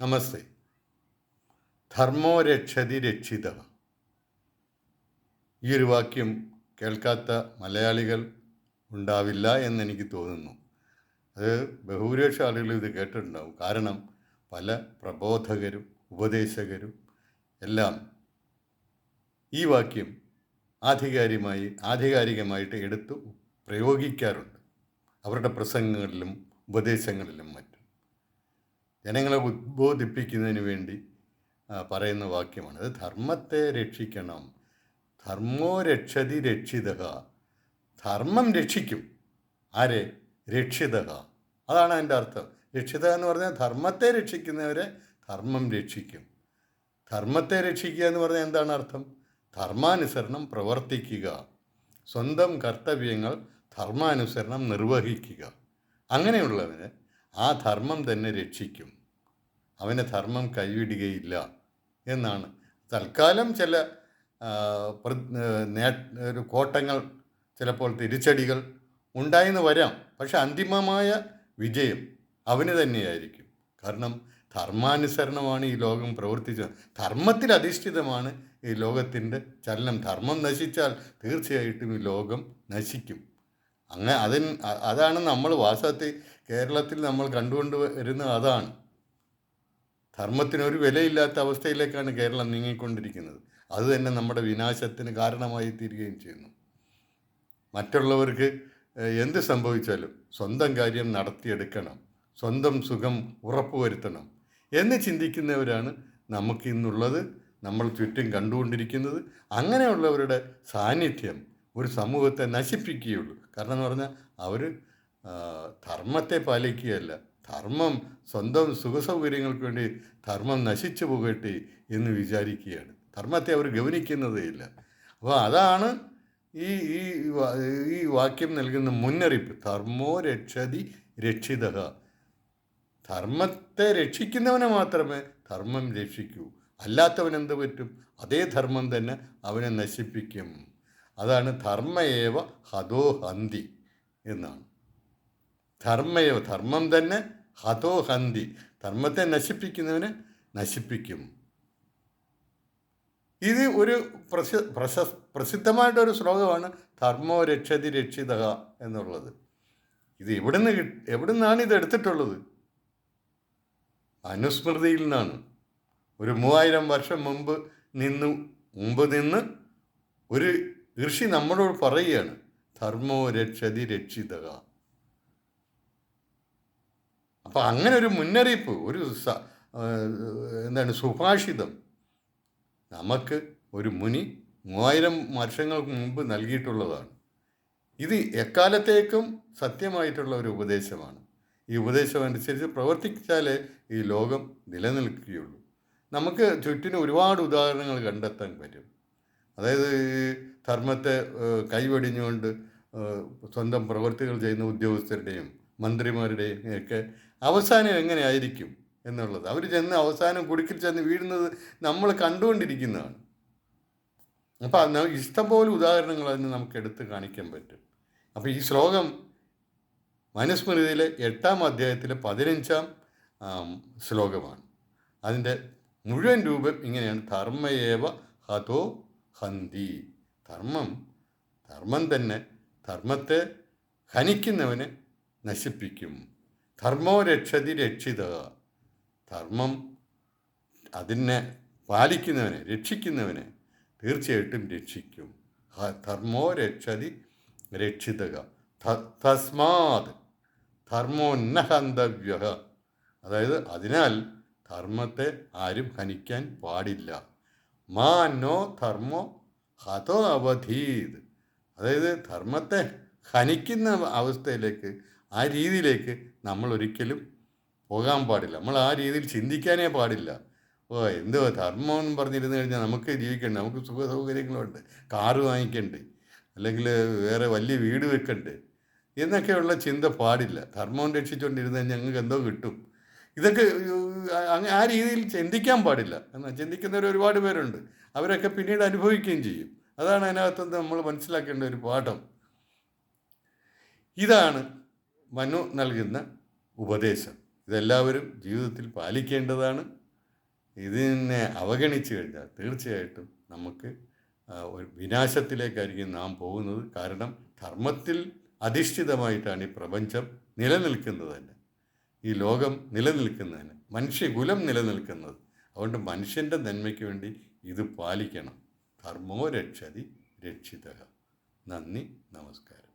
നമസ്തേ. ധർമ്മോ രക്ഷതി രക്ഷിത ഈ ഒരു വാക്യം കേൾക്കാത്ത മലയാളികൾ ഉണ്ടാവില്ല എന്നെനിക്ക് തോന്നുന്നു. അത് ബഹുഭൂരിപക്ഷ ആളുകൾ ഇത് കേട്ടിട്ടുണ്ടാവും. കാരണം പല പ്രബോധകരും ഉപദേശകരും എല്ലാം ഈ വാക്യം ആധികാരികമായി ആധികാരികമായിട്ട് എടുത്ത് പ്രയോഗിക്കാറുണ്ട്. അവരുടെ പ്രസംഗങ്ങളിലും ഉപദേശങ്ങളിലും മറ്റും. ജനങ്ങളെ ഉദ്ബോധിപ്പിക്കുന്നതിന് വേണ്ടി പറയുന്ന വാക്യമാണ്. അത് ധർമ്മത്തെ രക്ഷിക്കണം. ധർമ്മോ രക്ഷതി രക്ഷിത. ധർമ്മം രക്ഷിക്കും. ആരെ? രക്ഷിത. അതാണ് അതിന്റെ അർത്ഥം. രക്ഷിത എന്ന് പറഞ്ഞാൽ ധർമ്മത്തെ രക്ഷിക്കുന്നവരെ ധർമ്മം രക്ഷിക്കും. ധർമ്മത്തെ രക്ഷിക്കുക എന്ന് പറഞ്ഞാൽ എന്താണ് അർത്ഥം? ധർമാനുസരണം പ്രവർത്തിക്കുക. സ്വന്തം കർത്തവ്യങ്ങൾ ധർമാനുസരണം നിർവഹിക്കുക. അങ്ങനെയുള്ളവന് ആ ധർമ്മം തന്നെ രക്ഷിക്കും. അവന് ധർമ്മം കൈവിടുകയില്ല എന്നാണ്. തൽക്കാലം ചില ഒരു കോട്ടങ്ങൾ ചിലപ്പോൾ തിരിച്ചടികൾ ഉണ്ടായെന്ന് വരാം. പക്ഷെ അന്തിമമായ വിജയം അവന് തന്നെയായിരിക്കും. കാരണം ധർമാനുസരണമാണ് ഈ ലോകം പ്രവർത്തിച്ചത്. ധർമ്മത്തിൽ അധിഷ്ഠിതമാണ് ഈ ലോകത്തിന്റെ ചലനം. ധർമ്മം നശിച്ചാൽ തീർച്ചയായിട്ടും ഈ ലോകം നശിക്കും. അങ്ങനെ അതിന് അതാണ് നമ്മൾ വാസ്തവത്തിൽ കേരളത്തിൽ നമ്മൾ കണ്ടുകൊണ്ട് വരുന്നത്. അതാണ്. ധർമ്മത്തിനൊരു വിലയില്ലാത്ത അവസ്ഥയിലേക്കാണ് കേരളം നീങ്ങിക്കൊണ്ടിരിക്കുന്നത്. അത് തന്നെ നമ്മുടെ വിനാശത്തിന് കാരണമായി തീരുകയും ചെയ്യുന്നു. മറ്റുള്ളവർക്ക് എന്ത് സംഭവിച്ചാലും സ്വന്തം കാര്യം നടത്തിയെടുക്കണം. സ്വന്തം സുഖം ഉറപ്പുവരുത്തണം. എന്ന് ചിന്തിക്കുന്നവരാണ് നമുക്കിന്നുള്ളത് നമ്മൾ ചുറ്റും കണ്ടുകൊണ്ടിരിക്കുന്നത്. അങ്ങനെയുള്ളവരുടെ സാന്നിധ്യം ഒരു സമൂഹത്തെ നശിപ്പിക്കുകയുള്ളൂ. കാരണം എന്ന് പറഞ്ഞാൽ അവർ ധർമ്മത്തെ പാലിക്കുകയല്ല. ധർമ്മം സ്വന്തം സുഖസൗകര്യങ്ങൾക്ക് വേണ്ടി ധർമ്മം നശിച്ചു പോകട്ടെ എന്ന് വിചാരിക്കുകയാണ്. ധർമ്മത്തെ അവർ ഗൗനിക്കുന്നതേ ഇല്ല. അപ്പോൾ അതാണ് ഈ ഈ ഈ വാക്യം നൽകുന്ന മുന്നറിയിപ്പ്. ധർമ്മോ രക്ഷതി രക്ഷിത. ധർമ്മത്തെ രക്ഷിക്കുന്നവനെ മാത്രമേ ധർമ്മം രക്ഷിക്കൂ. അല്ലാത്തവൻ എന്ത് പറ്റും? അതേ ധർമ്മം തന്നെ അവനെ നശിപ്പിക്കും. അതാണ് ധർമ്മയേവ ഹതോ ഹന്തി എന്നാണ്. ധർമ്മയോ ധർമ്മം തന്നെ ഹതോ ഹന്തി. ധർമ്മത്തെ നശിപ്പിക്കുന്നവനെ നശിപ്പിക്കും. ഇത് ഒരു പ്രസി പ്രശ പ്രസിദ്ധമായിട്ടൊരു ശ്ലോകമാണ് ധർമ്മോ രക്ഷതി രക്ഷിത എന്നുള്ളത്. ഇത് എവിടുന്ന് എവിടുന്നാണ് ഇത് എടുത്തിട്ടുള്ളത്? അനുസ്മൃതിയിൽ നിന്നാണ്. ഒരു മൂവായിരം വർഷം മുമ്പ് നിന്ന് മുമ്പ് നിന്ന് ഒരു ഋഷി നമ്മളോട് പറയുകയാണ് ധർമ്മോ രക്ഷതി രക്ഷിത അപ്പം അങ്ങനെ ഒരു മുന്നറിയിപ്പ് ഒരു എന്താണ് സുഭാഷിതം. നമുക്ക് ഒരു മുനി മൂവായിരം വർഷങ്ങൾക്ക് മുമ്പ് നൽകിയിട്ടുള്ളതാണ്. ഇത് എക്കാലത്തേക്കും സത്യമായിട്ടുള്ള ഒരു ഉപദേശമാണ്. ഈ ഉപദേശം അനുസരിച്ച് പ്രവർത്തിച്ചാലേ ഈ ലോകം നിലനിൽക്കുകയുള്ളൂ. നമുക്ക് ചുറ്റിനും ഒരുപാട് ഉദാഹരണങ്ങൾ കണ്ടെത്താൻ പറ്റും. അതായത് ധർമ്മത്തെ കൈവെടിഞ്ഞുകൊണ്ട് സ്വന്തം പ്രവൃത്തികൾ ചെയ്യുന്ന ഉദ്യോഗസ്ഥരുടെയും മന്ത്രിമാരുടെയും ഒക്കെ അവസാനം എങ്ങനെയായിരിക്കും എന്നുള്ളത്. അവർ ചെന്ന് അവസാനം കുടുക്കിൽ ചെന്ന് വീഴുന്നത് നമ്മൾ കണ്ടുകൊണ്ടിരിക്കുന്നതാണ്. അപ്പം ഇഷ്ടംപോലെ ഉദാഹരണങ്ങൾ അതിന് നമുക്ക് എടുത്ത് കാണിക്കാൻ പറ്റും. അപ്പോൾ ഈ ശ്ലോകം മനുസ്മൃതിയിലെ എട്ടാം അധ്യായത്തിലെ പതിനഞ്ചാം ശ്ലോകമാണ്. അതിന്റെ മുഴുവൻ രൂപം ഇങ്ങനെയാണ്. ധർമ്മയേവ ഹതോ ഹന്തി. ധർമ്മം ധർമ്മം തന്നെ ധർമ്മത്തെ ഹനിക്കുന്നവനെ നശിപ്പിക്കും. ധർമ്മോ രക്ഷതി രക്ഷിത. ധർമ്മം അതിനെ പാലിക്കുന്നവനെ രക്ഷിക്കുന്നവനെ തീർച്ചയായിട്ടും രക്ഷിക്കും. ധർമ്മോ രക്ഷതി രക്ഷിതക. ധ- തസ്മാത് ധർമ്മോന്നഹന്തവ്യ അതായത് അതിനാൽ ധർമ്മത്തെ ആരും ഹനിക്കാൻ പാടില്ല. മാ ധർമ്മോ ഹതോ അവധീത്. അതായത് ധർമ്മത്തെ ഹനിക്കുന്ന അവസ്ഥയിലേക്ക് ആ രീതിയിലേക്ക് നമ്മൾ ഒരിക്കലും പോകാൻ പാടില്ല. നമ്മൾ ആ രീതിയിൽ ചിന്തിക്കാനേ പാടില്ല. ഓ എന്തോ ധർമ്മം എന്ന് പറഞ്ഞിരുന്നു കഴിഞ്ഞാൽ നമുക്ക് ജീവിക്കണ്ടേ? നമുക്ക് സുഖ സൗകര്യങ്ങളുണ്ട് കാറ് വാങ്ങിക്കണ്ടേ? അല്ലെങ്കിൽ വേറെ വലിയ വീട് വെക്കണ്ടേ? എന്നൊക്കെയുള്ള ചിന്ത പാടില്ല. ധർമ്മം രക്ഷിച്ചുകൊണ്ടിരുന്നാൽ ഞങ്ങൾക്ക് എന്തോ കിട്ടും. ഇതൊക്കെ ആ രീതിയിൽ ചിന്തിക്കാൻ പാടില്ല. എന്നാൽ ചിന്തിക്കുന്നവർ ഒരുപാട് പേരുണ്ട്. അവരൊക്കെ പിന്നീട് അനുഭവിക്കുകയും ചെയ്യും. അതാണ് അതിനകത്തുനിന്ന് നമ്മൾ മനസ്സിലാക്കേണ്ട ഒരു പാഠം. ഇതാണ് മനു നൽകുന്ന ഉപദേശം. ഇതെല്ലാവരും ജീവിതത്തിൽ പാലിക്കേണ്ടതാണ്. ഇതിനെ അവഗണിച്ചു കഴിഞ്ഞാൽ തീർച്ചയായിട്ടും നമുക്ക് ഒരു വിനാശത്തിലേക്കായിരിക്കും നാം പോകുന്നത്. കാരണം ധർമ്മത്തിൽ അധിഷ്ഠിതമായിട്ടാണ് ഈ പ്രപഞ്ചം നിലനിൽക്കുന്നത് തന്നെ. ഈ ലോകം നിലനിൽക്കുന്നതിന് മനുഷ്യകുലം നിലനിൽക്കുന്നത്. അതുകൊണ്ട് മനുഷ്യന്റെ നന്മയ്ക്ക് വേണ്ടി ഇത് പാലിക്കണം. ധർമ്മോ രക്ഷതി രക്ഷിത നന്ദി നമസ്കാരം.